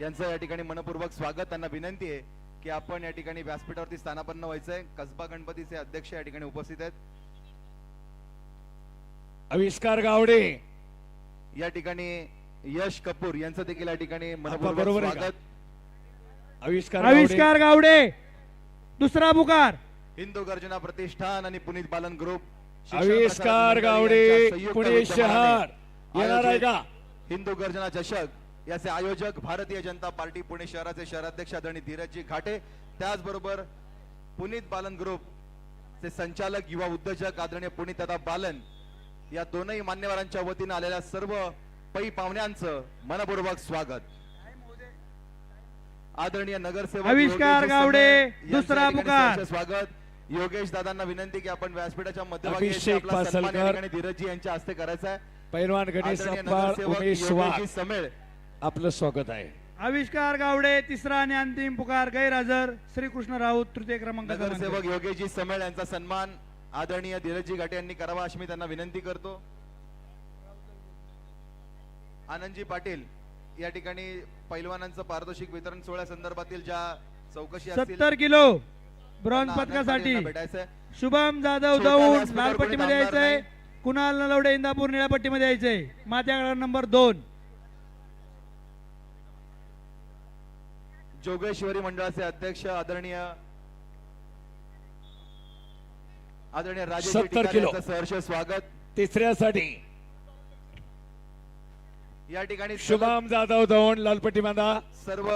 यांचं या ठिकाणी मनपूर्वक स्वागत. त्यांना विनंती आहे की आपण या ठिकाणी व्यासपीठावरती स्थानापन्न व्हायचंय. कसबा गणपतीचे अध्यक्ष या ठिकाणी उपस्थित आहेत. आविष्कार गावडे. या ठिकाणी यश कपूर यांचं देखील या ठिकाणी मनपूर्वक? स्वागत. आविष्कार गावडे. आविष्कार गावडे. दुसरा पुकार हिंदू गर्जना प्रतिष्ठान आणि पुनीत बालन ग्रुप. आविष्कार गावडे पुणे शहर. येणार आहे का? हिंदू गर्जना चषक. याचे आयोजक भारतीय जनता पार्टी पुणे शहराचे शहराध्यक्ष आदरणीय धीरजजी घाटे त्याचबरोबर पुनीत बालन ग्रुप चे संचालक युवा उद्योजक आदरणीय पुनीत दादा बालन या दोनही मान्यवरांच्या वतीनं आलेल्या सर्व पै पाहुण्यांचं मनपूर्वक स्वागत. आदरणीय नगरसेवक गावडे, दुसरा स्वागत. योगेश दादांना विनंती की आपण व्यासपीठाच्या मध्यभागी धीरजजी यांच्या हस्ते करायचा आहे. पैलवान गणेश समेळ आपलं स्वागत आहे. आविष्कार गावडे तिसरा आणि अंतिम पुकार गैरहजर श्रीकृष्ण राऊत तृतीय क्रमांक नगरसेवक योगेशजी समेळ यांचा सन्मान आदरणीय धीरजजी घाटे यांनी करावा अशी मी त्यांना विनंती करतो. आनंदजी पाटील या ठिकाणी पैलवानांचं पारितोषिक वितरण सोहळ्या संदर्भातील ज्या चौकशी सत्तर किलो ब्रॉन्झ पदकासाठी शुभम जाधव दौंड व्यासपीठावर लाल कोणी पट्टीमध्ये थांबणार यायचंय. कुणाल नलवडे इंदापूर निळ्या पट्टीमध्ये यायचंय. माझ्याकडे नंबर दोन. जोगेश्वरी मंडळाचे अध्यक्ष आदरणीय आदरणीय राजेश 70 किलो. सहर्ष स्वागत. तिसऱ्यासाठी या ठिकाणी शुभम जाधव दौंड लालपट्टी बांधा. सर्व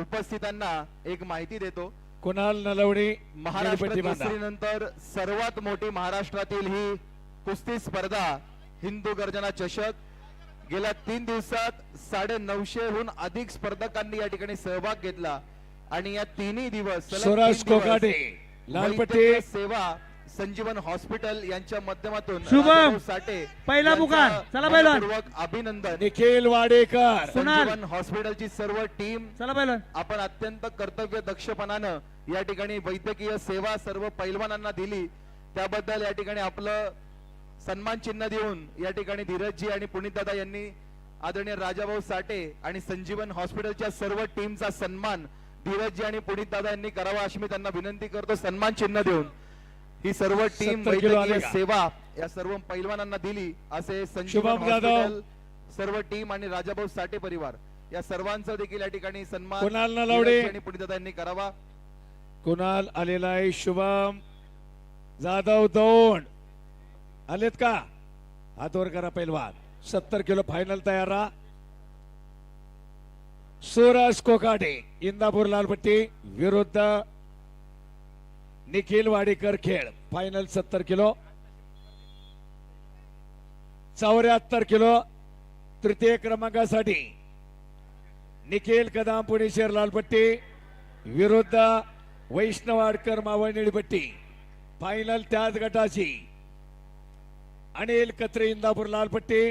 उपस्थितांना एक माहिती देतो. कुणाल नलवडी महाराष्ट्र केसरीनंतर सर्वात मोठी महाराष्ट्रातील ही कुस्ती स्पर्धा हिंदू गर्जना चषक गेल्या तीन दिवसात साडे नऊशेहून अधिक स्पर्धकांनी या ठिकाणी सहभाग घेतला आणि या तिन्ही दिवस स्वराज तीन दिवस कोकाटे लालपट्टी सेवा संजीवन हॉस्पिटल यांच्या माध्यमातून शुभम. साठे पहिला पुकार. चला पहिला. मनपूर्वक अभिनंदन निखिल वाडेकर. संजीवन हॉस्पिटलची सर्व टीम चला पहिलं आपण अत्यंत कर्तव्य दक्षपणानं या ठिकाणी वैद्यकीय सेवा सर्व पैलवानांना दिली त्याबद्दल या ठिकाणी आपलं सन्मान चिन्ह देऊन या ठिकाणी धीरजजी आणि पुनीतदादा यांनी आदरणीय राजाभाऊ साठे आणि संजीवन हॉस्पिटलच्या सर्व टीमचा सन्मान धीरजजी आणि पुनीतदादा यांनी करावा अशी मी त्यांना विनंती करतो. सन्मान चिन्ह देऊन ही सर्व टीम 70 किलो आले वैद्यकीय का? सेवा या सर्व पैलवानांना दिली. असे संजीवन. हॉस्पिटल सर्व टीम आणि राजाभाऊ साठे परिवार या सर्वांचा देखील या ठिकाणी सन्मान आणि पुनीतदादा यांनी करावा. कुणाल आलेला आहे शुभम. जाधव दौंड. आलेत का? हातवर करा पैलवान. सत्तर किलो फायनल तयार राहा. सुरज कोकाटे इंदापूर लालपट्टी विरुद्ध निखिल वाडेकर खेळ. फायनल सत्तर किलो. चौऱ्याहत्तर किलो. तृतीय क्रमांकासाठी निखिल कदम पुणे लालपट्टी विरुद्ध वैष्णवाडकर मावळनिळीपट्टी फायनल त्याच गटाची अनिल कत्रे इंदापूर लालपट्टी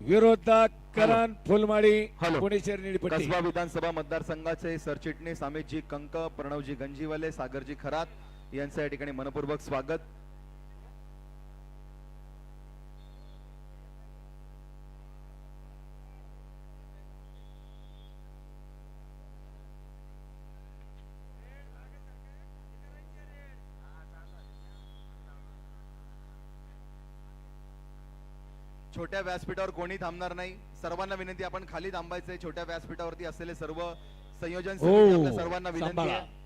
विरुद्ध करण. पुणे शहर निळीपट्टी कसबा विधानसभा मतदारसंघाचे सरचिटणीस अमितजी कंक प्रणवजी गंजीवाले सागरजी खरात यांचं या ठिकाणी मनपूर्वक स्वागत. छोट्या व्यासपीठावर कोणी थांबणार नाही. सर्वांना विनंती आपण खाली थांबायचंय. छोट्या व्यासपीठावरती असलेले सर्व संयोजन हो सर्वांना विनंती. आहे.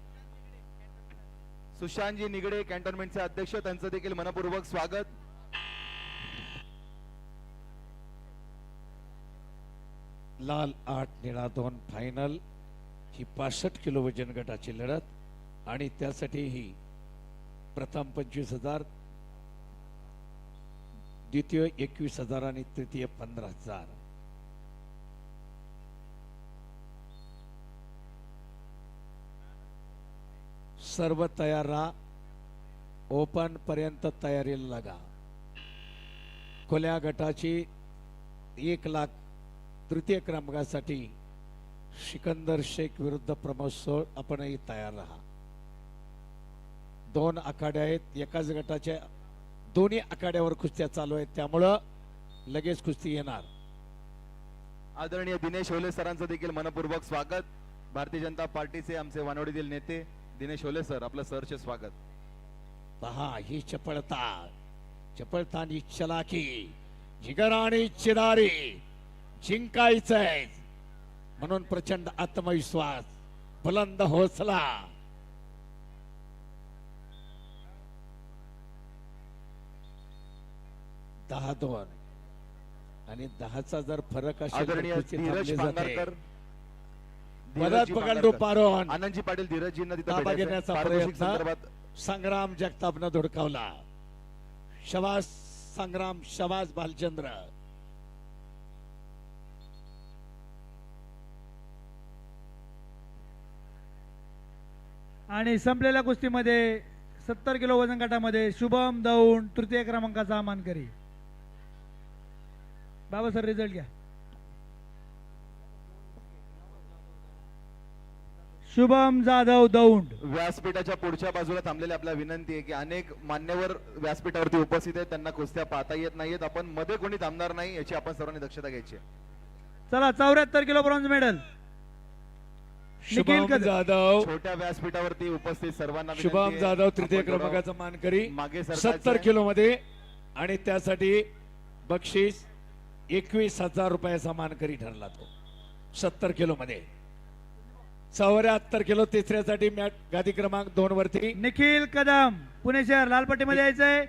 सुशांतजी निगडे कॅन्टोन्मेंटचे अध्यक्ष त्यांचं देखील मनपूर्वक स्वागत. लाल आठ निळा दोन फायनल ही पासष्ट किलो वजन गटाची लढत. आणि त्यासाठी ही प्रथम पंचवीस हजार द्वितीय एकवीस हजार आणि तृतीय पंधरा हजार. सर्व तयार राहा ओपन पर्यंत तयारीला लागा. खुल्या गटाची एक लाख तृतीय क्रमांकासाठी सिकंदर शेख विरुद्ध प्रमोद सोळ आपणही तयार राहा. दोन आखाडे आहेत. एकाच गटाच्या दोन्ही आखाड्यावर कुस्त्या चालू आहेत. त्यामुळं लगेच कुस्ती येणार. आदरणीय दिनेश होले सरांचं देखील मनपूर्वक स्वागत. भारतीय जनता पार्टीचे आमचे वानवडीतील नेते दिनेश होले सर आपलं सरचे स्वागत. पहा ही चपळता. चपळता आणि चलाकी. जिगर आणि चिदारी जिंकायचंय. म्हणून प्रचंड आत्मविश्वास. बुलंद हौसला. दहा दोन. आणि दहाचा जर फरक असेल धीरजजी पकडू. पारोन आनंदजी पाटील धीरजजींना तिथं ताबा. घेण्याचा प्रयत्न. संदर्भात संग्राम जगतापनं धुडकावला. शबास संग्राम शबास भालचंद्र आणि संपलेल्या कुस्तीमध्ये सत्तर किलो वजन गटामध्ये शुभम दौंड तृतीय क्रमांकाचा मानकरी. बाबा सर रिझल्ट घ्या. शुभम जाधव दौंड. व्यासपीठाच्या पुढच्या बाजूला थांबलेली आपल्या विनंती आहे की अनेक मान्यवर व्यासपीठावरती उपस्थित आहेत. त्यांना कुस्त्या पाहता येत नाहीयेत. आपण मध्ये कोणी थांबणार नाही याची आपण सर्वांनी दक्षता घ्यायची आहे. चला चौऱ्याहत्तर kilo bronze medal Nikhil Shubham Kadam. Jadhav. छोट्या व्यासपीठावरती उपस्थित सर्वांना विनंती शुभम आहे, जाधव तृतीय आपण थोडं क्रमांकाचा मानकरी. मागे सरकायचं सत्तर आहे. किलो मध्ये आणि त्यासाठी बक्षीस एकवीस हजार रुपयाचा मानकरी ठरला तो. सत्तर किलो मध्ये. चौऱ्याहत्तर किलो तिसऱ्यासाठी मॅट गादी क्रमांक दोन वरती. निखिल कदम पुणे शहर लाल पट्टीमध्ये यायचंय.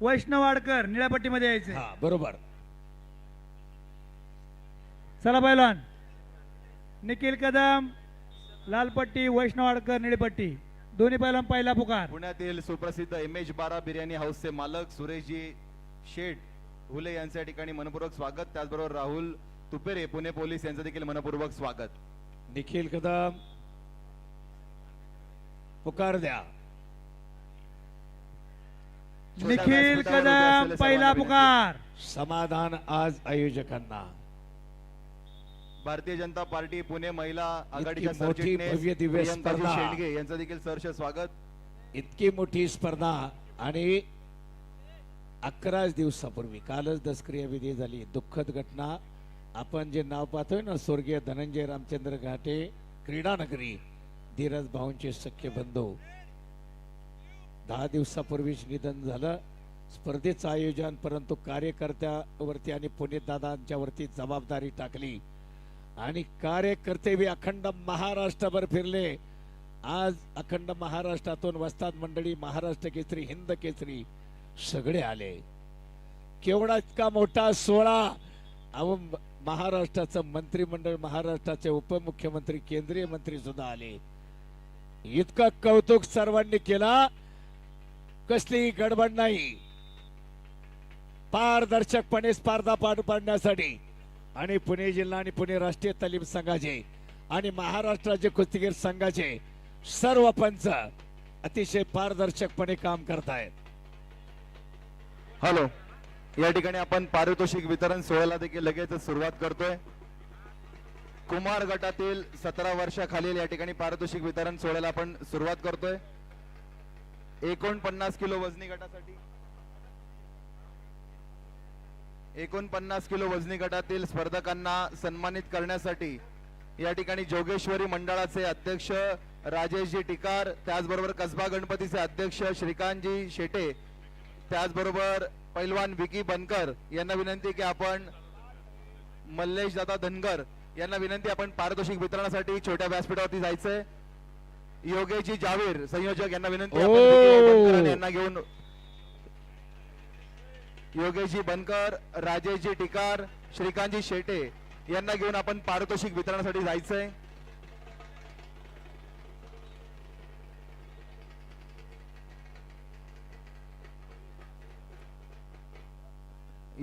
वैष्णव वाडकर निळ्या पट्टीमध्ये यायचंय. हा बरोबर. चला पैलवान निखिल कदम लाल पट्टी वैष्णव वाडकर निळी पट्टी दोन्ही पैलवान पहिला पुकार. पुण्यातील सुप्रसिद्ध एम एच बारा बिर्याणी हाऊसचे मालक सुरेशजी शेठ. हुले यांच्या ठिकाणी मनपूर्वक स्वागत. त्याचबरोबर राहुल तुपेरे पुणे पोलीस यांचं देखील मनपूर्वक स्वागत. निखिल कदम पुकार द्या. निखिल कदम पहिला पुकार. समाधान आज आयोजकांना. भारतीय जनता पार्टी पुणे महिला आघाडीच्या सरचिटणीस यांचं देखील सहर्ष स्वागत. इतकी मोठी स्पर्धा आणि अकराच दिवसापूर्वी कालच दसक्रिया विधी झाली. दुःखद घटना. आपण जे नाव पाहतोय ना स्वर्गीय धनंजय रामचंद्र घाटे क्रीडा नगरी धीरज भाऊंचे सख्य बंधू. दहा दिवसापूर्वीच निधन झालं. स्पर्धेचं आयोजन परंतु कार्यकर्त्यावरती आणि पुणे दादांच्यावरती जबाबदारी टाकली. आणि कार्यकर्ते बी अखंड महाराष्ट्रभर फिरले. आज अखंड महाराष्ट्रातून वस्ताद मंडळी महाराष्ट्र केसरी हिंद केसरी सगळे आले. केवढा इतका मोठा सोहळा. अहो महाराष्ट्राचं मंत्रिमंडळ महाराष्ट्राचे उपमुख्यमंत्री केंद्रीय मंत्री सुद्धा आले. इतका कौतुक सर्वांनी केला. कसलीही गडबड नाही. पारदर्शकपणे स्पर्धा पार पाडण्यासाठी आणि पुणे जिल्हा आणि पुणे राष्ट्रीय तालीम संघाचे आणि महाराष्ट्राचे कुस्तीगीर संघाचे सर्व पंच अतिशय पारदर्शकपणे काम करतायत. हॅलो. या ठिकाणी आपण पारितोषिक वितरण सोहळ्याला देखील लगेच सुरुवात करतोय. कुमार गटातील सतरा वर्षाखालील या ठिकाणी पारितोषिक वितरण सोहळ्याला आपण सुरुवात करतोय. एकोणपन्नास किलो वजनी गटासाठी. एकोणपन्नास किलो वजनी गटातील स्पर्धकांना सन्मानित करण्यासाठी या ठिकाणी जोगेश्वरी मंडळाचे अध्यक्ष राजेशजी टिकार त्याचबरोबर कसबा गणपतीचे अध्यक्ष श्रीकांतजी शेटे त्याचबरोबर पैलवान विकी बनकर यांना विनंती की आपण मल्लेश दादा धनगर यांना विनंती आपण पारितोषिक वितरणासाठी छोट्या व्यासपीठावरती जायचंय. योगेशजी जावीर संयोजक यांना विनंती आपण यांना घेऊन योगेशजी बनकर राजेशजी टिकार श्रीकांतजी शेटे यांना घेऊन आपण पारितोषिक वितरणासाठी जायचंय.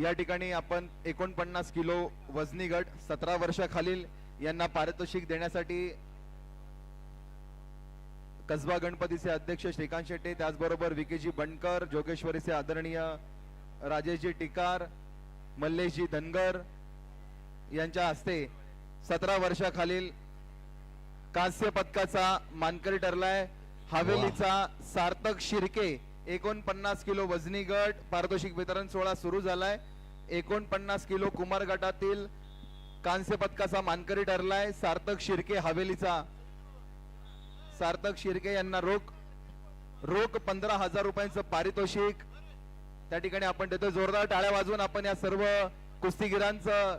या ठिकाणी आपण एकोणपन्नास किलो वजनी गट सतरा वर्षाखालील यांना पारितोषिक देण्यासाठी कसबा गणपतीचे अध्यक्ष श्रीकांत शेट्टे त्याचबरोबर विकेजी बनकर जोगेश्वरीचे आदरणीय राजेशजी टिकार मल्लेशजी धनगर यांच्या हस्ते सतरा वर्षाखालील कांस्य पदकाचा मानकरी ठरलाय. हवेलीचा सार्थक शिर्के एकोणपन्नास किलो वजनी गट पारितोषिक वितरण सोहळा सुरू झालाय. एकोणपन्नास किलो कुमार गटातील कांस्य पदकाचा मानकरी ठरलाय. सार्थक शिर्के हवेलीचा. सार्थक शिर्के यांना रोख रोख पंधरा हजार रुपयांचं पारितोषिक. त्या ठिकाणी आपण देतो जोरदार टाळ्या वाजवून आपण या सर्व कुस्तीगिरांचं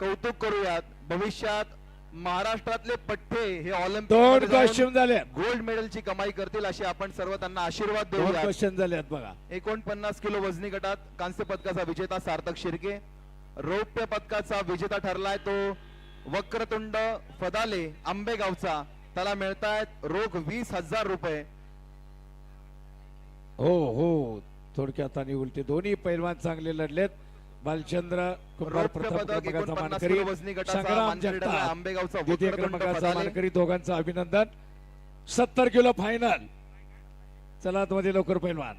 कौतुक करूयात. भविष्यात महाराष्ट्रातले पठ्ठे हे दोन ऑलिम्पिक झाले गोल्ड मेडलची कमाई करतील असे आपण सर्व त्यांना आशीर्वाद दोन देऊयात. क्वेश्चन झाले बघा. एकोणपन्नास किलो वजनी गटात कांस्य पदकाचा विजेता सार्थक शिर्के. रौप्य पदकाचा विजेता ठरलाय तो वक्रतुंड फदाले आंबेगावचा. त्याला मिळतायत रोख वीस हजार रुपये. हो हो. थोडक्यात आणि उलटे. दोन्ही पैलवान चांगले लढलेत. बालचंद्र कुमार प्रथम क्रमांकाचा मानकरी. संग्राम जगताप आंबेगावचा द्वितीय क्रमांकाचा मानकरी दोघांचं अभिनंदन. सत्तर किलो फायनल चला मध्ये लवकर पैलवान.